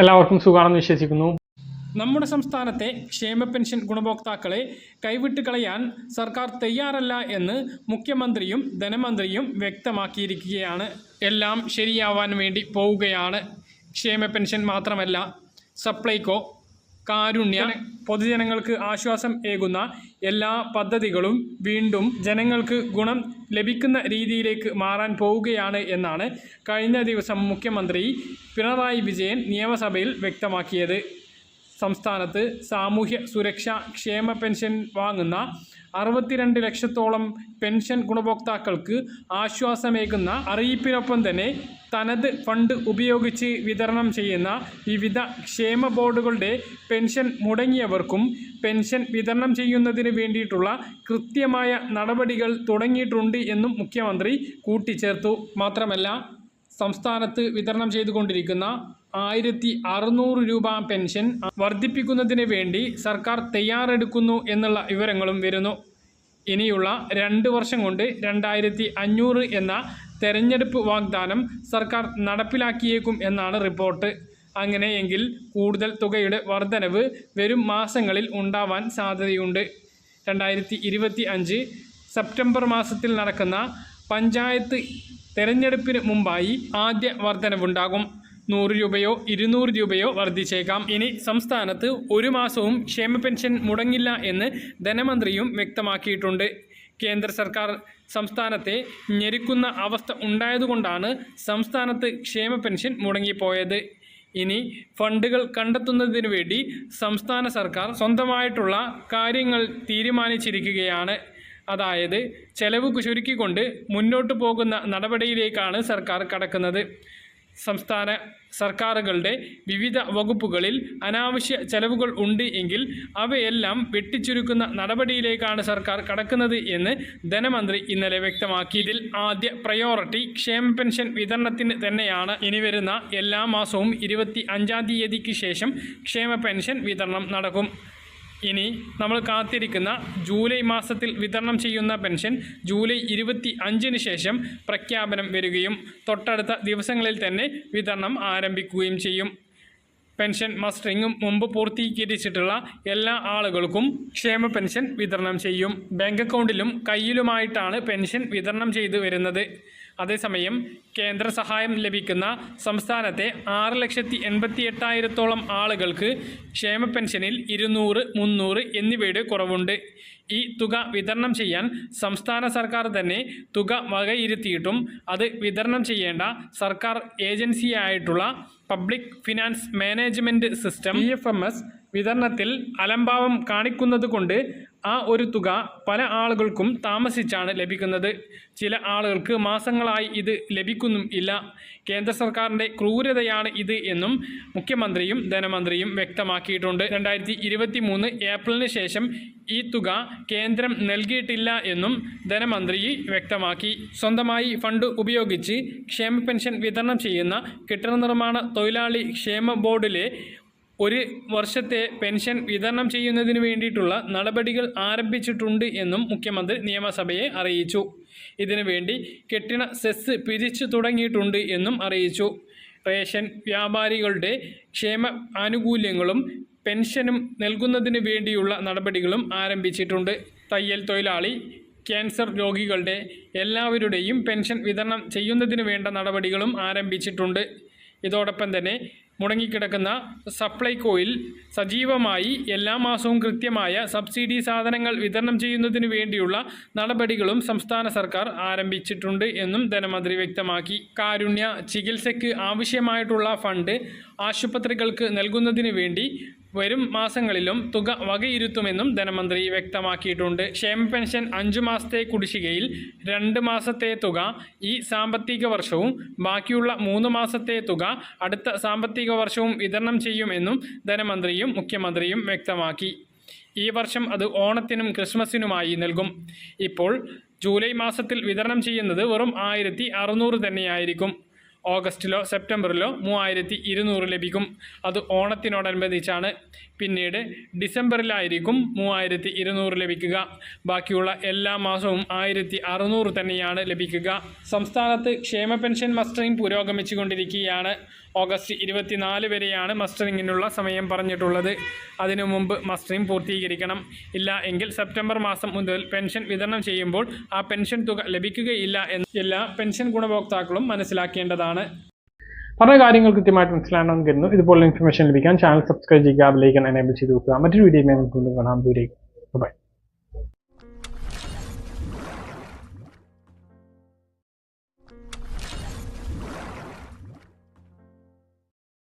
എല്ലാവർക്കും സുഖമാണെന്ന് വിശ്വസിക്കുന്നു. നമ്മുടെ സംസ്ഥാനത്തെ ക്ഷേമ പെൻഷൻ ഗുണഭോക്താക്കളെ കൈവിട്ട് കളയാൻ സർക്കാർ തയ്യാറല്ല എന്ന് മുഖ്യമന്ത്രിയും ധനമന്ത്രിയും വ്യക്തമാക്കിയിരിക്കുകയാണ്. എല്ലാം ശരിയാവാൻ വേണ്ടി പോവുകയാണ്. ക്ഷേമ പെൻഷൻ മാത്രമല്ല സപ്ലൈകോ കാരുണ്യ പൊതുജനങ്ങൾക്ക് ആശ്വാസം ഏകുന്ന എല്ലാ പദ്ധതികളും വീണ്ടും ജനങ്ങൾക്ക് ഗുണം ലഭിക്കുന്ന രീതിയിലേക്ക് മാറാൻ പോവുകയാണ് എന്നാണ് കഴിഞ്ഞ ദിവസം മുഖ്യമന്ത്രി പിണറായി വിജയൻ നിയമസഭയിൽ വ്യക്തമാക്കിയത്. സംസ്ഥാനത്ത് സാമൂഹ്യ സുരക്ഷാ ക്ഷേമ പെൻഷൻ വാങ്ങുന്ന അറുപത്തിരണ്ട് ലക്ഷത്തോളം പെൻഷൻ ഗുണഭോക്താക്കൾക്ക് ആശ്വാസമേകുന്ന അറിയിപ്പിനൊപ്പം തന്നെ തനത് ഫണ്ട് ഉപയോഗിച്ച് വിതരണം ചെയ്യുന്ന വിവിധ ക്ഷേമ ബോർഡുകളുടെ പെൻഷൻ മുടങ്ങിയവർക്കും പെൻഷൻ വിതരണം ചെയ്യുന്നതിന് വേണ്ടിയിട്ടുള്ള കൃത്യമായ നടപടികൾ തുടങ്ങിയിട്ടുണ്ട് എന്നും മുഖ്യമന്ത്രി കൂട്ടിച്ചേർത്തു. മാത്രമല്ല സംസ്ഥാനത്ത് വിതരണം ചെയ്തുകൊണ്ടിരിക്കുന്ന ആയിരത്തി അറുന്നൂറ് രൂപ പെൻഷൻ വർദ്ധിപ്പിക്കുന്നതിന് വേണ്ടി സർക്കാർ തയ്യാറെടുക്കുന്നു എന്നുള്ള വിവരങ്ങളും വരുന്നു. ഇനിയുള്ള രണ്ട് വർഷം കൊണ്ട് രണ്ടായിരത്തി അഞ്ഞൂറ് എന്ന തെരഞ്ഞെടുപ്പ് വാഗ്ദാനം സർക്കാർ നടപ്പിലാക്കിയേക്കും എന്നാണ് റിപ്പോർട്ട്. അങ്ങനെയെങ്കിൽ കൂടുതൽ തുകയുടെ വർധനവ് വരും മാസങ്ങളിൽ ഉണ്ടാവാൻ സാധ്യതയുണ്ട്. രണ്ടായിരത്തി ഇരുപത്തി അഞ്ച് സെപ്റ്റംബർ മാസത്തിൽ നടക്കുന്ന പഞ്ചായത്ത് തെരഞ്ഞെടുപ്പിന് മുമ്പായി ആദ്യ വർധനവുണ്ടാകും. നൂറ് രൂപയോ ഇരുന്നൂറ് രൂപയോ വർദ്ധിച്ചേക്കാം. ഇനി സംസ്ഥാനത്ത് ഒരു മാസവും ക്ഷേമ പെൻഷൻ മുടങ്ങില്ല എന്ന് ധനമന്ത്രിയും വ്യക്തമാക്കിയിട്ടുണ്ട്. കേന്ദ്ര സർക്കാർ സംസ്ഥാനത്തെ ഞെരുക്കുന്ന അവസ്ഥ ഉണ്ടായതുകൊണ്ടാണ് സംസ്ഥാനത്ത് ക്ഷേമ പെൻഷൻ മുടങ്ങിപ്പോയത്. ഇനി ഫണ്ടുകൾ കണ്ടെത്തുന്നതിന് വേണ്ടി സംസ്ഥാന സർക്കാർ സ്വന്തമായിട്ടുള്ള കാര്യങ്ങൾ തീരുമാനിച്ചിരിക്കുകയാണ്. അതായത് ചെലവ് ചുരുക്കിക്കൊണ്ട് മുന്നോട്ട് പോകുന്ന നടപടിയിലേക്കാണ് സർക്കാർ കടക്കുന്നത്. സംസ്ഥാന സർക്കാരുകളുടെ വിവിധ വകുപ്പുകളിൽ അനാവശ്യ ചെലവുകൾ ഉണ്ട് എങ്കിൽ അവയെല്ലാം വെട്ടിച്ചുരുക്കുന്ന നടപടിയിലേക്കാണ് സർക്കാർ കടക്കുന്നത് എന്ന് ധനമന്ത്രി ഇന്നലെ വ്യക്തമാക്കി. ഇതിൽ ആദ്യ പ്രയോറിറ്റി ക്ഷേമ പെൻഷൻ വിതരണത്തിന് തന്നെയാണ്. ഇനി വരുന്ന എല്ലാ മാസവും ഇരുപത്തി അഞ്ചാം തീയതിക്ക് ശേഷം ക്ഷേമ പെൻഷൻ വിതരണം നടക്കും. ഇനി നമ്മൾ കാത്തിരിക്കുന്ന ജൂലൈ മാസത്തിൽ വിതരണം ചെയ്യുന്ന പെൻഷൻ ജൂലൈ ഇരുപത്തി അഞ്ചിന് ശേഷം പ്രഖ്യാപനം വരികയും തൊട്ടടുത്ത ദിവസങ്ങളിൽ തന്നെ വിതരണം ആരംഭിക്കുകയും ചെയ്യും. പെൻഷൻ മസ്റ്ററിങ്ങും മുമ്പ് പൂർത്തീകരിച്ചിട്ടുള്ള എല്ലാ ആളുകൾക്കും ക്ഷേമ പെൻഷൻ വിതരണം ചെയ്യും. ബാങ്ക് അക്കൗണ്ടിലും കയ്യിലുമായിട്ടാണ് പെൻഷൻ വിതരണം ചെയ്തു വരുന്നത്. അതേസമയം കേന്ദ്ര സഹായം ലഭിക്കുന്ന സംസ്ഥാനത്തെ ആറ് ലക്ഷത്തി എൺപത്തി എട്ടായിരത്തോളം ആളുകൾക്ക് ക്ഷേമ പെൻഷനിൽ ഇരുന്നൂറ് മുന്നൂറ് എന്നിവയുടെ കുറവുണ്ട്. ഈ തുക വിതരണം ചെയ്യാൻ സംസ്ഥാന സർക്കാർ തന്നെ തുക വകയിരുത്തിയിട്ടും അത് വിതരണം ചെയ്യേണ്ട സർക്കാർ ഏജൻസിയായിട്ടുള്ള public finance management system E F M S വിതരണത്തിൽ അലംഭാവം കാണിക്കുന്നത് കൊണ്ട് ആ ഒരു തുക പല ആളുകൾക്കും താമസിച്ചാണ് ലഭിക്കുന്നത്. ചില ആളുകൾക്ക് മാസങ്ങളായി ഇത് ലഭിക്കുന്നും ഇല്ല. കേന്ദ്ര സർക്കാരിന്റെ ക്രൂരതയാണ് ഇത് എന്നും മുഖ്യമന്ത്രിയും ധനമന്ത്രിയും വ്യക്തമാക്കിയിട്ടുണ്ട്. രണ്ടായിരത്തി ഇരുപത്തി മൂന്ന് ഏപ്രിലിന് ശേഷം ഈ തുക കേന്ദ്രം നൽകിയിട്ടില്ല എന്നും ധനമന്ത്രി വ്യക്തമാക്കി. സ്വന്തമായി ഫണ്ട് ഉപയോഗിച്ച് ക്ഷേമ പെൻഷൻ വിതരണം ചെയ്യുന്ന കെട്ടിട നിർമ്മാണ തൊഴിലാളി ക്ഷേമ ബോർഡിലെ ഒരു വർഷത്തെ പെൻഷൻ വിതരണം ചെയ്യുന്നതിന് വേണ്ടിയിട്ടുള്ള നടപടികൾ ആരംഭിച്ചിട്ടുണ്ട് എന്നും മുഖ്യമന്ത്രി നിയമസഭയെ അറിയിച്ചു. ഇതിനു വേണ്ടി കെട്ടിട സെസ് പിരിച്ചു തുടങ്ങിയിട്ടുണ്ട് എന്നും അറിയിച്ചു. റേഷൻ വ്യാപാരികളുടെ ക്ഷേമ ആനുകൂല്യങ്ങളും പെൻഷനും നൽകുന്നതിന് വേണ്ടിയുള്ള നടപടികളും ആരംഭിച്ചിട്ടുണ്ട്. തയ്യൽ തൊഴിലാളി ക്യാൻസർ രോഗികളുടെ എല്ലാവരുടെയും പെൻഷൻ വിതരണം ചെയ്യുന്നതിന് വേണ്ട നടപടികളും ആരംഭിച്ചിട്ടുണ്ട്. ഇതോടൊപ്പം തന്നെ മുടങ്ങിക്കിടക്കുന്ന സപ്ലൈകോയിൽ സജീവമായി എല്ലാ മാസവും കൃത്യമായ സബ്സിഡി സാധനങ്ങൾ വിതരണം ചെയ്യുന്നതിന് വേണ്ടിയുള്ള നടപടികളും സംസ്ഥാന സർക്കാർ ആരംഭിച്ചിട്ടുണ്ട് എന്നും ധനമന്ത്രി വ്യക്തമാക്കി. കാരുണ്യ ചികിത്സയ്ക്ക് ആവശ്യമായിട്ടുള്ള ഫണ്ട് ആശുപത്രികൾക്ക് നൽകുന്നതിന് വേണ്ടി വരും മാസങ്ങളിലും തുക വകയിരുത്തുമെന്നും ധനമന്ത്രി വ്യക്തമാക്കിയിട്ടുണ്ട്. ക്ഷേമ പെൻഷൻ അഞ്ചു മാസത്തെ കുടിശ്ശികയിൽ രണ്ട് മാസത്തെ തുക ഈ സാമ്പത്തിക വർഷവും ബാക്കിയുള്ള മൂന്ന് മാസത്തെ തുക അടുത്ത സാമ്പത്തിക വർഷവും വിതരണം ചെയ്യുമെന്നും ധനമന്ത്രിയും മുഖ്യമന്ത്രിയും വ്യക്തമാക്കി. ഈ വർഷം അത് ഓണത്തിനും ക്രിസ്മസിനുമായി നൽകും. ഇപ്പോൾ ജൂലൈ മാസത്തിൽ വിതരണം ചെയ്യുന്നത് വെറും ആയിരത്തി തന്നെയായിരിക്കും. ഓഗസ്റ്റിലോ സെപ്റ്റംബറിലോ മൂവായിരത്തി ഇരുന്നൂറ് ലഭിക്കും. അത് ഓണത്തിനോടനുബന്ധിച്ചാണ്. പിന്നീട് ഡിസംബറിലായിരിക്കും മൂവായിരത്തി ഇരുന്നൂറ് ലഭിക്കുക. ബാക്കിയുള്ള എല്ലാ മാസവും ആയിരത്തി അറുന്നൂറ് തന്നെയാണ് ലഭിക്കുക. സംസ്ഥാനത്ത് ക്ഷേമ പെൻഷൻ മസ്റ്ററിംഗ് പുരോഗമിച്ചുകൊണ്ടിരിക്കുകയാണ്. ഓഗസ്റ്റ് ഇരുപത്തിനാല് വരെയാണ് മസ്റ്ററിങ്ങിനുള്ള സമയം പറഞ്ഞിട്ടുള്ളത്. അതിനു മുമ്പ് മസ്റ്ററിംഗ് പൂർത്തീകരിക്കണം. ഇല്ല എങ്കിൽ സെപ്റ്റംബർ മാസം മുതൽ പെൻഷൻ വിതരണം ചെയ്യുമ്പോൾ ആ പെൻഷൻ തുക ലഭിക്കുകയില്ല എന്ന് എല്ലാ പെൻഷൻ ഗുണഭോക്താക്കളും മനസ്സിലാക്കേണ്ടതാണ്. പല കാര്യങ്ങൾ കൃത്യമായിട്ട് മനസ്സിലാണെന്ന് കരുതുന്നു. ഇതുപോലുള്ള ഇൻഫർമേഷൻ ലഭിക്കാൻ ചാനൽ സബ്സ്ക്രൈബ് ചെയ്യുക അതിലേക്ക് എനേബിൾ ചെയ്ത് വെക്കുക. മറ്റൊരു വീഡിയോ കാണാം. ദൂരേക്ക് ബൈ